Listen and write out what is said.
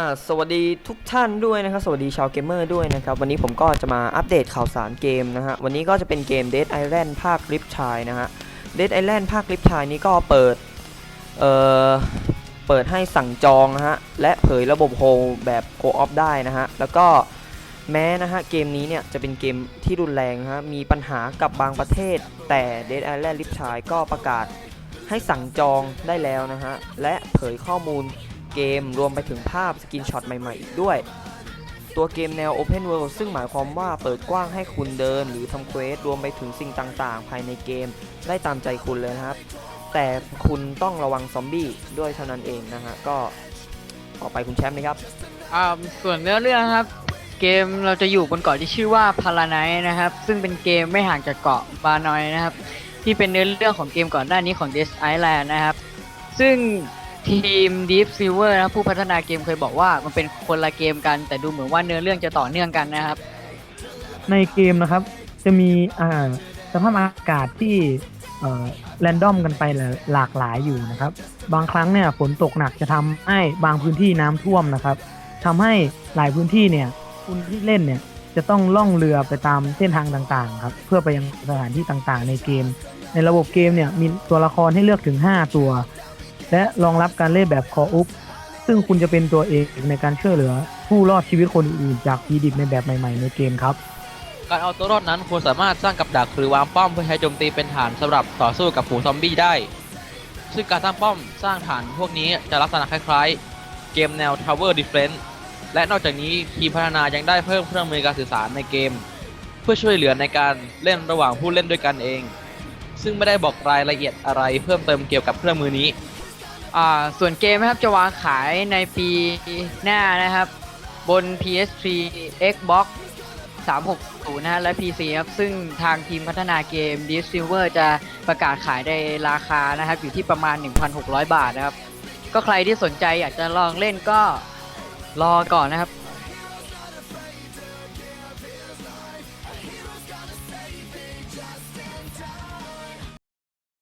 อ่าสวัสดีทุกท่านด้วยนะครับ สวัสดีชาวเกมเมอร์ด้วยนะครับ วันนี้ผมก็จะมาอัปเดตข่าวสารเกมนะฮะ วันนี้ก็จะเป็นเกม Dead Island ภาคลิฟชายนะฮะ Dead Island ภาคลิฟชายนี้ก็เปิด เอ่อ เปิดให้สั่งจองนะฮะ และเผยระบบโฮลแบบโ o ออฟได้นะฮะ แล้วก็แม้นะฮะ เกมนี้เนี่ยจะเป็นเกมที่รุนแรงนะฮะ มีปัญหากับบางประเทศ แต่ Dead Island ลิฟชายก็ประกาศให้สั่งจองได้แล้วนะฮะ และเผยข้อมูล เกมรวมไปถึงภาพสกินช็อตใหม่ๆ อีกด้วย ตัวเกมแนว Open World ซึ่งหมายความว่าเปิดกว้างให้คุณเดินหรือทำเควสรวมไปถึงสิ่งต่างๆ ภายในเกมได้ตามใจคุณเลยนะครับ แต่คุณต้องระวังซอมบี้ด้วยเท่านั้นเองนะฮะก็ต่อไปคุณแชมป์นะครับอ่าส่วนเนื้อเรื่องนะครับ เกมเราจะอยู่บนเกาะที่ชื่อว่าพาราไนนะครับ ซึ่งเป็นเกมไม่ห่างจากเกาะบานอยนะครับ ที่เป็นเนื้อเรื่องของเกมก่อนหน้านี้ของ Dead Island นะครับ ซึ่ง ทีม Deep Silver นะผู้พัฒนาเกมเคยบอกว่ามันเป็นคนละเกมกัน แต่ดูเหมือนว่าเนื้อเรื่องจะต่อเนื่องกันนะครับ ในเกมนะครับ จะมีอ่าสภาพอากาศที่เอ่อแรนดอมกันไปหลากหลายอยู่นะครับ บางครั้งเนี่ยฝนตกหนักจะทำให้บางพื้นที่น้ำท่วมนะครับทำให้หลายพื้นที่เนี่ยคุณที่เล่นเนี่ยจะต้องล่องเรือไปตามเส้นทางต่างๆครับเพื่อไปยังสถานที่ต่างๆ ในเกม ในระบบเกมเนี่ยมีตัวละครให้เลือกถึง 5 ตัว และรองรับการเล่นแบบคออุปซึ่งคุณจะเป็นตัวเอกในการช่วยเหลือ ผู้รอดชีวิตคนอื่นจากพีดิบในแบบใหม่ๆในเกมครับ การเอาตัวรอดนั้นควรสามารถสร้างกับดักหรือวางป้อมเพื่อใช้โจมตีเป็นฐานสำหรับต่อสู้กับฝูงซอมบี้ได้ ซึ่งการสร้างป้อมสร้างฐานพวกนี้จะลักษณะคล้ายๆ เกมแนว Tower Defense และนอกจากนี้ทีมพัฒนายังได้เพิ่มเครื่องมือการสื่อสารในเกม เพื่อช่วยเหลือในการเล่นระหว่างผู้เล่นด้วยกันเอง ซึ่งไม่ได้บอกรายละเอียดอะไรเพิ่มเติมเกี่ยวกับเครื่องมือนี้ ส่วนเกมนะครับจะวางขายในปีหน้านะครับ บน PS3 Xbox 360 นะฮะและ PC ครับซึ่งทางทีมพัฒนาเกม d i s i l v e r จะประกาศขายในราคานะครับ อยู่ที่ประมาณ 1,600 บาทนะครับ ก็ใครที่สนใจอยากจะลองเล่นก็รอก่อนนะครับ